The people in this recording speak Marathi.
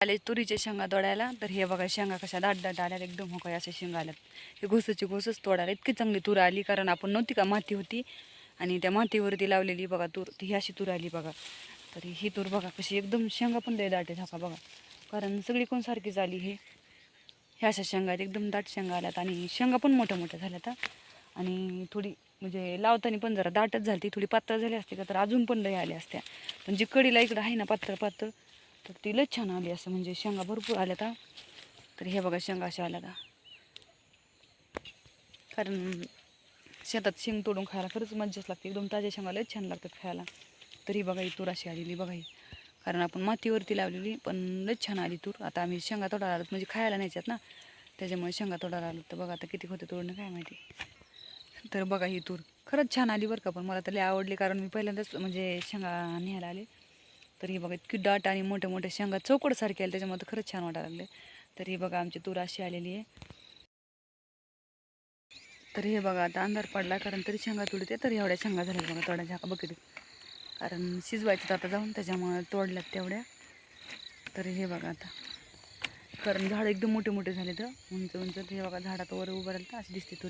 आले तुरीचे शेंगा तोडायला. तर हे बघा शेंगा कशा दाट दाट आल्यात एकदम हो काय असे शेंगा आल्यात. हे घोसाची घोसच तोडायला इतकी चांगली तूर आली कारण आपण नव्हती का माती होती. आणि त्या मातीवरती लावलेली बघा तूर ती ही अशी तूर आली बघा. तर ही तूर बघा कशी एकदम शेंगा पण लय दाट झाका बघा. कारण सगळी कोण सारखी झाली हे. ह्या अशा शेंगा आहेत एकदम दाट शेंगा आल्यात. आणि शेंगा पण मोठ्या मोठ्या झाल्यात आणि थोडी म्हणजे लावताना पण जरा दाटच झाली ती थोडी पातळ झाली असते का तर अजून पण लय आल्या असत्या. पण जी कडीला इकडं आहे ना पातळ पातळ तर ती लच छान आली असं म्हणजे शेंगा भरपूर आल्या का तर हे बघा शेंगा अशा आल्या का कारण शेतात शेंग तोडून खायला खरंच मज्जाच लागते. एकदम ताज्या शेंगा लच छान लागतात खायला. तरी बघा ही तूर अशी आलेली बघा ही. कारण आपण मातीवरती लावलेली पण लच छान आली तूर. आता आम्ही शेंगा तोडायला आलो म्हणजे खायला न्यायच्यात ना. त्याच्यामुळे शेंगा तोडायला आलो तर बघा आता किती होते तोडणं काय माहिती. तर बघा ही तूर. खरंच छान आली बरं का पण मला तर लय आवडली कारण मी पहिल्यांदाच म्हणजे शेंगा न्यायला आले. तर हे बघा इतकी डाट आणि मोठे मोठे शेंगा चौकडसारखे आले त्याच्यामुळे तर खरंच छान वाटायला लागले. तर हे बघा आमची तूर अशी आलेली आहे. तर हे बघा आता अंधार पडला कारण तरी शेंगा तोडते तर एवढ्या शेंगा झाल्या बघा थोड्या झाका बघितली कारण शिजवायचं आता जाऊन त्याच्यामुळे तोडल्यात तेवढ्या. तर हे बघा आता. कारण झाडं एकदम मोठे मोठे झाले तर उंच उंच हे बघा झाडात वर उभं राहिलं तर अशी दिसते तूर.